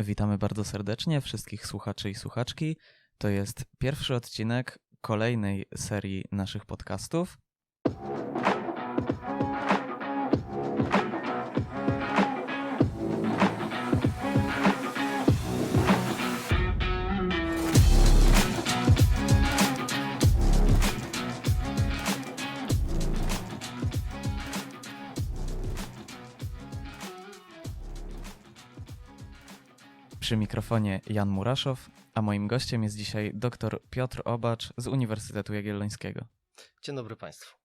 Witamy bardzo serdecznie wszystkich słuchaczy i słuchaczki. To jest pierwszy odcinek kolejnej serii naszych podcastów. Przy mikrofonie Jan Muraszow, a moim gościem jest dzisiaj dr Piotr Obacz z Uniwersytetu Jagiellońskiego. Dzień dobry Państwu.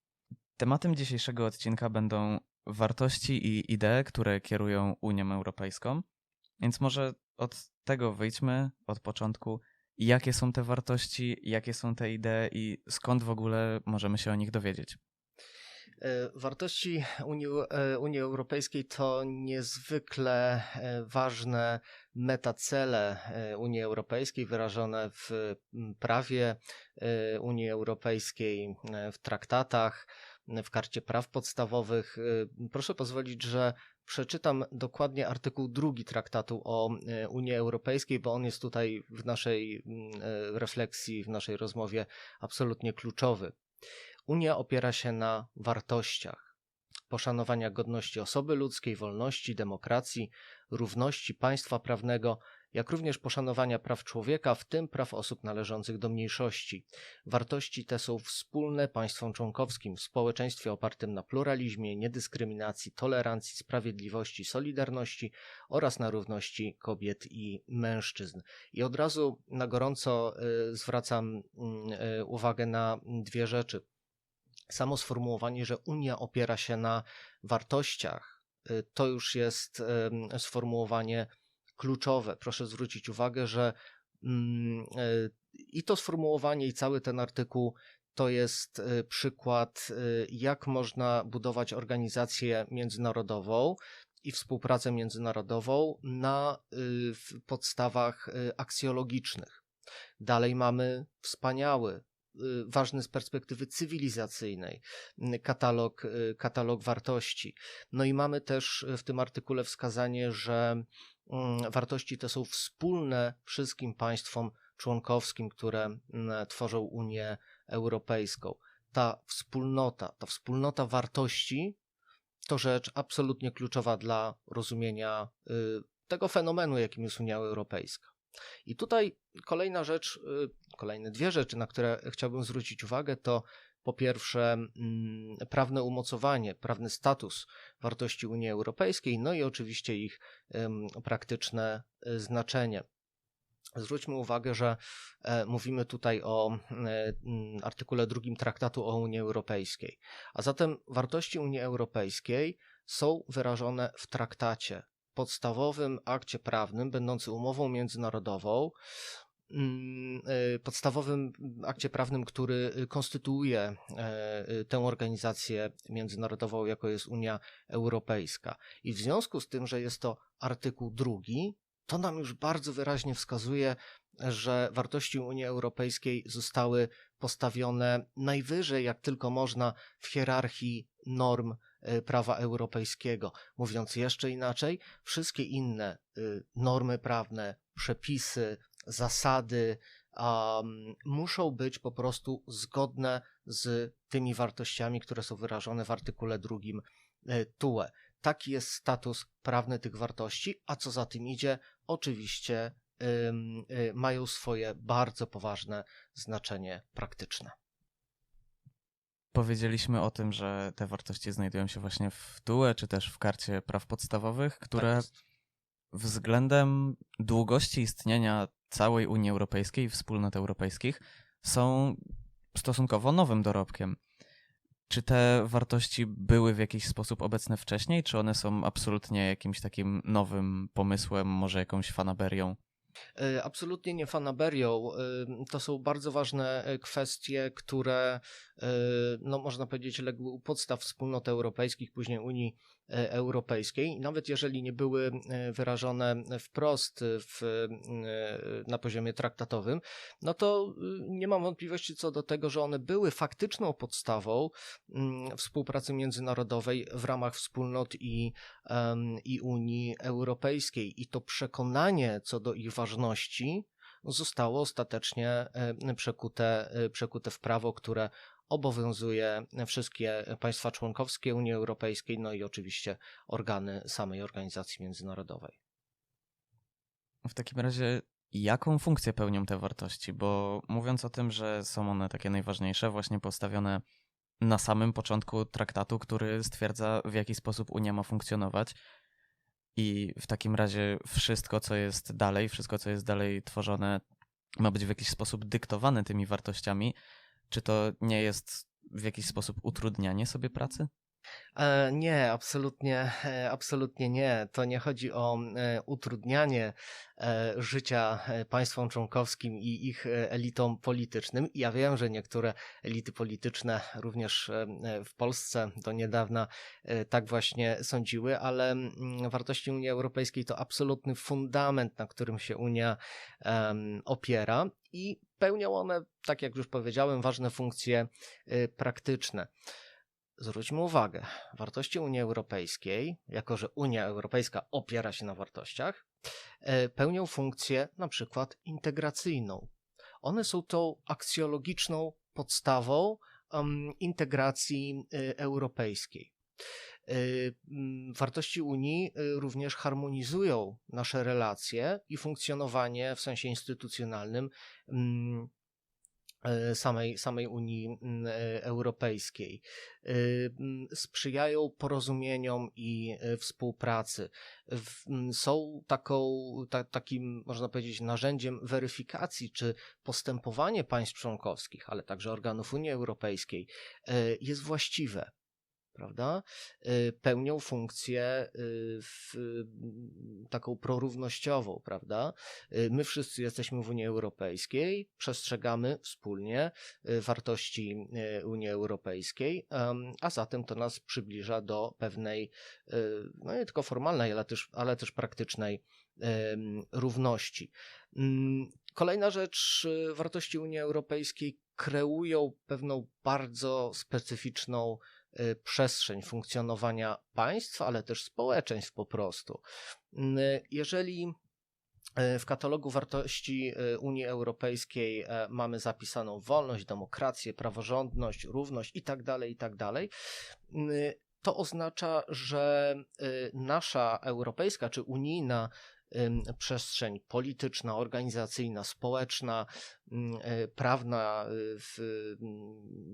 Tematem dzisiejszego odcinka będą wartości i idee, które kierują Unią Europejską. Więc może od tego wyjdźmy od początku. Jakie są te wartości, jakie są te idee i skąd w ogóle możemy się o nich dowiedzieć? E, wartości Unii, e, Unii Europejskiej to niezwykle e, ważne metacele Unii Europejskiej wyrażone w prawie Unii Europejskiej, w traktatach, w karcie praw podstawowych. Proszę pozwolić, że przeczytam dokładnie artykuł drugi traktatu o Unii Europejskiej, bo on jest tutaj w naszej refleksji, w naszej rozmowie absolutnie kluczowy. Unia opiera się na wartościach poszanowania godności osoby ludzkiej, wolności, demokracji, równości państwa prawnego, jak również poszanowania praw człowieka, w tym praw osób należących do mniejszości. Wartości te są wspólne państwom członkowskim w społeczeństwie opartym na pluralizmie, niedyskryminacji, tolerancji, sprawiedliwości, solidarności oraz na równości kobiet i mężczyzn. I od razu na gorąco y, zwracam y, uwagę na dwie rzeczy samo sformułowanie, że Unia opiera się na wartościach, y, to już jest sformułowanie kluczowe. Proszę zwrócić uwagę, że mm, y, i to sformułowanie, i cały ten artykuł to jest y, przykład, jak można budować organizację międzynarodową i współpracę międzynarodową na podstawach aksjologicznych. Dalej mamy wspaniały ważny z perspektywy cywilizacyjnej y, katalog, y, katalog wartości. No i mamy też w tym artykule wskazanie, że mm, wartości te są wspólne wszystkim państwom członkowskim, które mm, tworzą Unię Europejską. Ta wspólnota, ta wspólnota wartości to rzecz absolutnie kluczowa dla rozumienia tego fenomenu, jakim jest Unia Europejska. I tutaj kolejna rzecz, y, kolejne dwie rzeczy, na które chciałbym zwrócić uwagę, to po pierwsze mm, prawne umocowanie, prawny status wartości Unii Europejskiej, no i oczywiście ich praktyczne y, znaczenie. Zwróćmy uwagę, że e, mówimy tutaj o e, mm, artykule drugim traktatu o Unii Europejskiej. A zatem wartości Unii Europejskiej są wyrażone w traktacie podstawowym akcie prawnym, będący umową międzynarodową, mm, y, podstawowym akcie prawnym, który konstytuuje e, tę organizację międzynarodową, jaką jest Unia Europejska. I w związku z tym, że jest to artykuł drugi, to nam już bardzo wyraźnie wskazuje, że wartości Unii Europejskiej zostały postawione najwyżej, jak tylko można, w hierarchii norm E, prawa europejskiego. Mówiąc jeszcze inaczej, wszystkie inne y, normy prawne, przepisy, zasady um, muszą być po prostu zgodne z tymi wartościami, które są wyrażone w artykule drugim e, TUE. Taki jest status prawny tych wartości, a co za tym idzie, oczywiście y, mają swoje bardzo poważne znaczenie praktyczne. Powiedzieliśmy o tym, że te wartości znajdują się właśnie w TUE, czy też w karcie praw podstawowych, które tak względem długości istnienia całej Unii Europejskiej i wspólnot europejskich są stosunkowo nowym dorobkiem. Czy te wartości były w jakiś sposób obecne wcześniej, czy one są absolutnie jakimś takim nowym pomysłem, może jakąś fanaberią? E, absolutnie nie fanaberią. E, to są bardzo ważne e, kwestie, które, no można powiedzieć, legły u podstaw wspólnot europejskich, później Unii europejskiej, nawet jeżeli nie były e, wyrażone wprost w, e, na poziomie traktatowym, no to nie mam wątpliwości co do tego, że one były faktyczną podstawą mm, współpracy międzynarodowej w ramach wspólnot i, i Unii Europejskiej. I to przekonanie co do ich ważności zostało ostatecznie e, przekute, e, przekute w prawo, które obowiązuje wszystkie państwa członkowskie Unii Europejskiej, no i oczywiście organy samej organizacji międzynarodowej. W takim razie, jaką funkcję pełnią te wartości? Bo mówiąc o tym, że są one takie najważniejsze, właśnie postawione na samym początku traktatu, który stwierdza, w jaki sposób Unia ma funkcjonować. I w takim razie wszystko, co jest dalej, wszystko, co jest dalej tworzone, ma być w jakiś sposób dyktowane tymi wartościami. Czy to nie jest w jakiś sposób utrudnianie sobie pracy? E, nie, absolutnie, e, absolutnie nie. To nie chodzi o e, utrudnianie życia państwom członkowskim i ich elitom politycznym. Ja wiem, że niektóre elity polityczne, również w Polsce do niedawna, tak właśnie sądziły, ale mm, wartości Unii Europejskiej to absolutny fundament, na którym się Unia opiera i pełnią one, tak jak już powiedziałem, ważne funkcje praktyczne zwróćmy uwagę, wartości Unii Europejskiej, jako że Unia Europejska opiera się na wartościach, e, pełnią funkcję na przykład integracyjną. One są tą aksjologiczną podstawą um, integracji y, europejskiej. Y, wartości Unii y, również harmonizują nasze relacje i funkcjonowanie w sensie instytucjonalnym E, samej, samej Unii mm, e, Europejskiej. Mm, sprzyjają porozumieniom i współpracy. Mm, są taką, ta, takim, można powiedzieć, narzędziem weryfikacji, czy postępowanie państw członkowskich, ale także organów Unii Europejskiej jest właściwe prawda, y, pełnią funkcję y, w, taką prorównościową, prawda. Y, my wszyscy jesteśmy w Unii Europejskiej, przestrzegamy wspólnie wartości Unii Europejskiej, a zatem to nas przybliża do pewnej, no nie tylko formalnej, ale też, ale też praktycznej równości. Mm, kolejna rzecz, wartości Unii Europejskiej kreują pewną bardzo specyficzną Y, przestrzeń funkcjonowania państw, ale też społeczeństw po prostu. Y, jeżeli y, w katalogu wartości Unii Europejskiej e, mamy zapisaną wolność, demokrację, praworządność, równość itd., tak itd., tak to oznacza, że nasza europejska czy unijna przestrzeń polityczna, organizacyjna, społeczna, prawna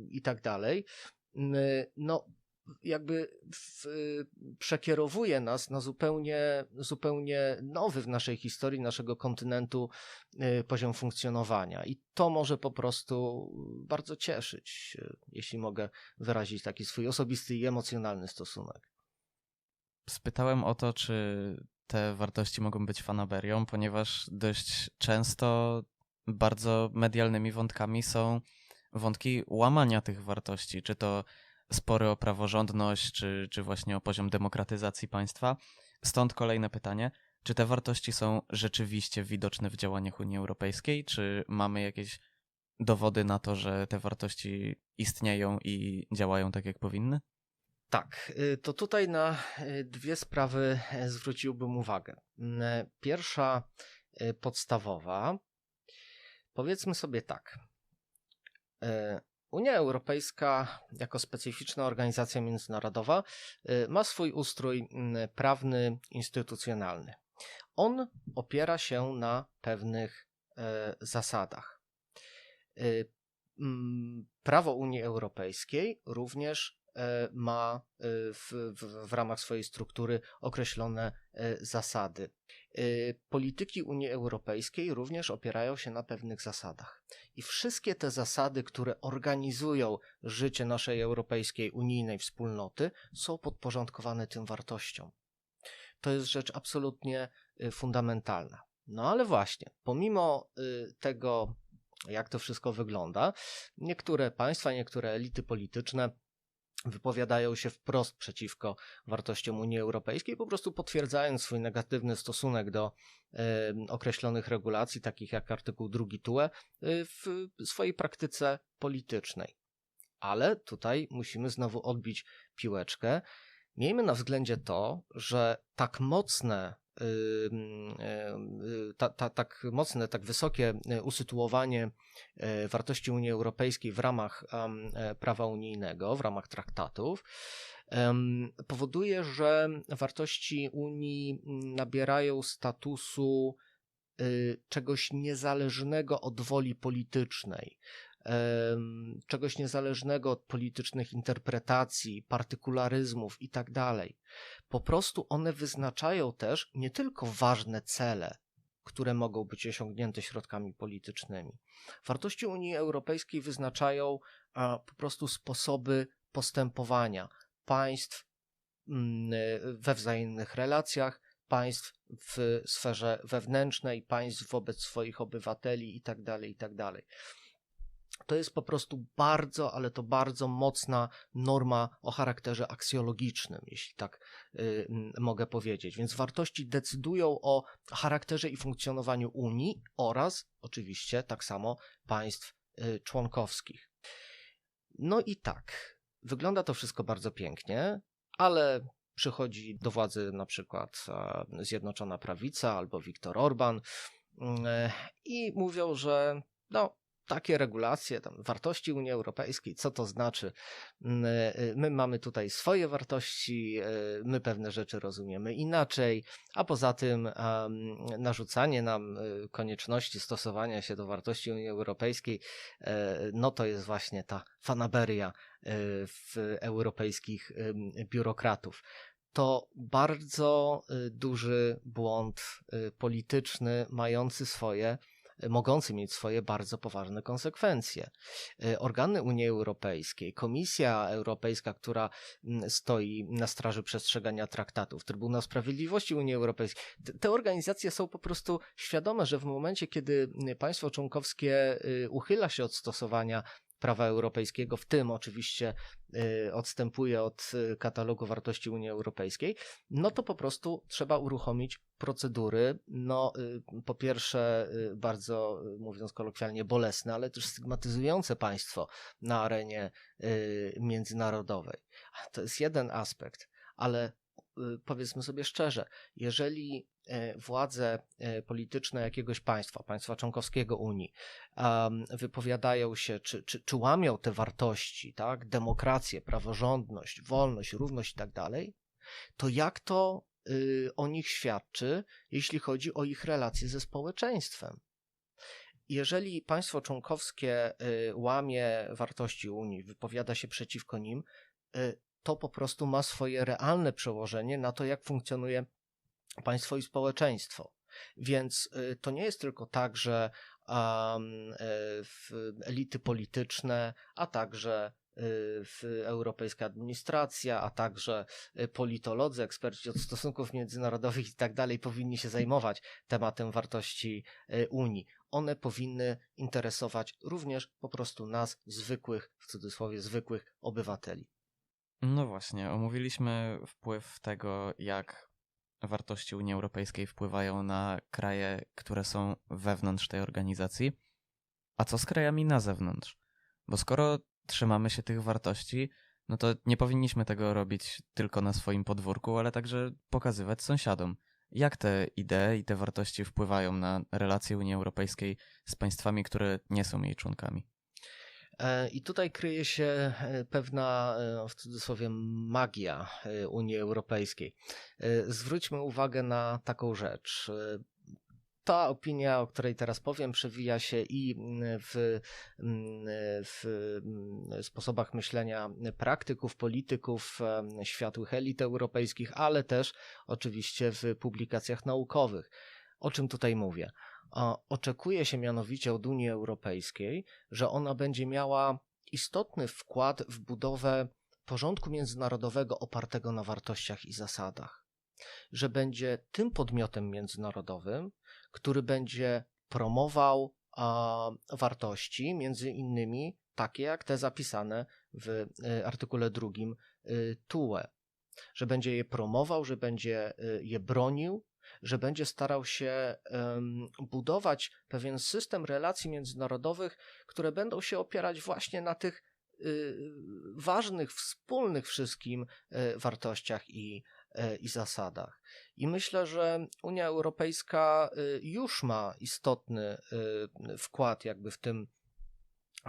i tak dalej, no, jakby w, przekierowuje nas na zupełnie, zupełnie nowy w naszej historii, naszego kontynentu y, poziom funkcjonowania. I to może po prostu bardzo cieszyć, y, jeśli mogę wyrazić taki swój osobisty i emocjonalny stosunek. Spytałem o to, czy te wartości mogą być fanaberią, ponieważ dość często bardzo medialnymi wątkami są wątki łamania tych wartości, czy to spory o praworządność, czy, czy właśnie o poziom demokratyzacji państwa. Stąd kolejne pytanie. Czy te wartości są rzeczywiście widoczne w działaniach Unii Europejskiej? Czy mamy jakieś dowody na to, że te wartości istnieją i działają tak, jak powinny? Tak, y, to tutaj na y, dwie sprawy e, zwróciłbym uwagę. Pierwsza, y, podstawowa, powiedzmy sobie tak. E, Unia Europejska, jako specyficzna organizacja międzynarodowa, e, ma swój ustrój prawny, instytucjonalny. On opiera się na pewnych e, zasadach. Prawo Unii Europejskiej również E, ma e, w, w, w ramach swojej struktury określone e, zasady. Polityki Unii Europejskiej również opierają się na pewnych zasadach. I wszystkie te zasady, które organizują życie naszej europejskiej, unijnej wspólnoty, są podporządkowane tym wartościom. To jest rzecz absolutnie fundamentalna. No ale właśnie, pomimo tego, jak to wszystko wygląda, niektóre państwa, niektóre elity polityczne wypowiadają się wprost przeciwko wartościom Unii Europejskiej, po prostu potwierdzając swój negatywny stosunek do e, określonych regulacji, takich jak artykuł 2 TUE, e, w swojej praktyce politycznej. Ale tutaj musimy znowu odbić piłeczkę. Miejmy na względzie to, że tak mocne y, y, ta, ta, tak mocne, tak wysokie usytuowanie y, wartości Unii Europejskiej w ramach um, prawa unijnego, w ramach traktatów, powoduje, że wartości Unii nabierają statusu y, czegoś niezależnego od woli politycznej czegoś niezależnego od politycznych interpretacji, partykularyzmów itd. Tak po prostu one wyznaczają też nie tylko ważne cele, które mogą być osiągnięte środkami politycznymi. Wartości Unii Europejskiej wyznaczają po prostu sposoby postępowania państw mm, we wzajemnych relacjach, państw w sferze wewnętrznej, państw wobec swoich obywateli itd. Tak itd. To jest po prostu bardzo, ale to bardzo mocna norma o charakterze aksjologicznym, jeśli tak y, mogę powiedzieć. Więc wartości decydują o charakterze i funkcjonowaniu Unii oraz oczywiście tak samo państw y, członkowskich. No i tak, wygląda to wszystko bardzo pięknie, ale przychodzi do władzy na przykład Zjednoczona Prawica albo Viktor Orban y, i mówią, że no, takie regulacje, tam wartości Unii Europejskiej, co to znaczy? Mm, e, e, my mamy tutaj swoje wartości, e, my pewne rzeczy rozumiemy inaczej, a poza tym narzucanie nam konieczności stosowania się do wartości Unii Europejskiej, no to jest właśnie ta fanaberia w europejskich biurokratów to bardzo duży błąd polityczny, mający swoje mogący mieć swoje bardzo poważne konsekwencje. E, organy Unii Europejskiej, Komisja Europejska, która mm, stoi na straży przestrzegania traktatów, Trybunał Sprawiedliwości Unii Europejskiej, te organizacje są po prostu świadome, że w momencie, kiedy państwo członkowskie y, uchyla się od stosowania prawa europejskiego, w tym oczywiście y, odstępuje od y, katalogu wartości Unii Europejskiej, no to po prostu trzeba uruchomić procedury, no y, po pierwsze bardzo, mówiąc kolokwialnie, bolesne, ale też stygmatyzujące państwo na arenie międzynarodowej. To jest jeden aspekt, ale powiedzmy sobie szczerze, jeżeli E, władze e, polityczne jakiegoś państwa, państwa członkowskiego Unii, wypowiadają się, czy, czy, czy łamią te wartości, tak, demokrację, praworządność, wolność, równość i tak dalej, to jak to y, o nich świadczy, jeśli chodzi o ich relacje ze społeczeństwem? Jeżeli państwo członkowskie y, łamie wartości Unii, wypowiada się przeciwko nim, y, to po prostu ma swoje realne przełożenie na to, jak funkcjonuje państwo i społeczeństwo. Więc y, to nie jest tylko tak, że um, elity polityczne, a także y, europejska administracja, a także politolodzy, eksperci od stosunków międzynarodowych i tak dalej powinni się zajmować tematem wartości Unii. One powinny interesować również po prostu nas, zwykłych, w cudzysłowie, zwykłych obywateli. No właśnie, omówiliśmy wpływ tego, jak wartości Unii Europejskiej wpływają na kraje, które są wewnątrz tej organizacji, a co z krajami na zewnątrz? Bo skoro trzymamy się tych wartości, no to nie powinniśmy tego robić tylko na swoim podwórku, ale także pokazywać sąsiadom. Jak te idee i te wartości wpływają na relacje Unii Europejskiej z państwami, które nie są jej członkami? E, I tutaj kryje się e, pewna, e, w cudzysłowie, magia Unii Europejskiej. Zwróćmy uwagę na taką rzecz. Ta opinia, o której teraz powiem, przewija się i w, w sposobach myślenia praktyków, polityków, światłych elit europejskich, ale też oczywiście w publikacjach naukowych. O czym tutaj mówię? Oczekuje się mianowicie od Unii Europejskiej, że ona będzie miała istotny wkład w budowę porządku międzynarodowego opartego na wartościach i zasadach. Że będzie tym podmiotem międzynarodowym, który będzie promował wartości, między innymi takie jak te zapisane w y, artykule drugim y, TUE, że będzie je promował, że będzie y, je bronił, że będzie starał się budować pewien system relacji międzynarodowych, które będą się opierać właśnie na tych y, ważnych, wspólnych wszystkim y, wartościach i, y, i zasadach. I myślę, że Unia Europejska y, już ma istotny y, wkład jakby w tym,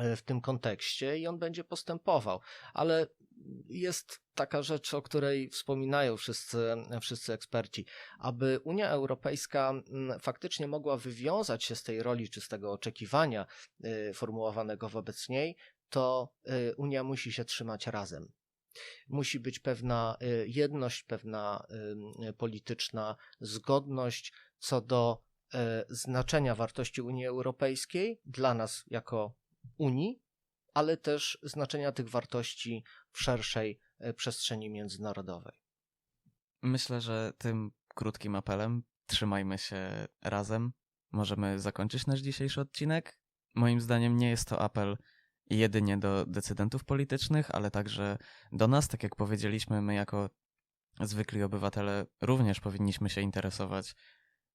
y, w tym kontekście i on będzie postępował. Ale jest taka rzecz, o której wspominają wszyscy, wszyscy eksperci. Aby Unia Europejska mm, faktycznie mogła wywiązać się z tej roli czy z tego oczekiwania y, formułowanego wobec niej, to y, Unia musi się trzymać razem. Musi być pewna y, jedność, pewna polityczna zgodność co do znaczenia wartości Unii Europejskiej dla nas jako Unii, ale też znaczenia tych wartości szerszej y, przestrzeni międzynarodowej. Myślę, że tym krótkim apelem trzymajmy się razem. Możemy zakończyć nasz dzisiejszy odcinek. Moim zdaniem nie jest to apel jedynie do decydentów politycznych, ale także do nas. Tak jak powiedzieliśmy, my jako zwykli obywatele również powinniśmy się interesować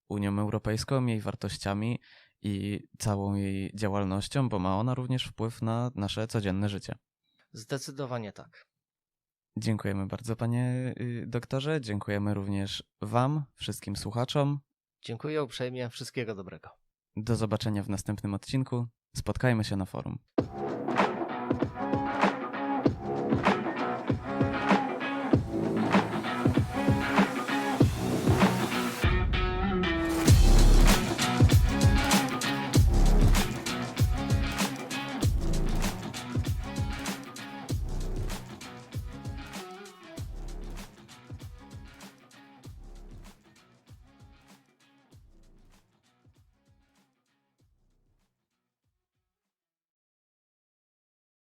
Unią Europejską, jej wartościami i całą jej działalnością, bo ma ona również wpływ na nasze codzienne życie. Zdecydowanie tak. Dziękujemy bardzo, panie y, doktorze. Dziękujemy również Wam, wszystkim słuchaczom. Dziękuję uprzejmie. Wszystkiego dobrego. Do zobaczenia w następnym odcinku. Spotkajmy się na forum.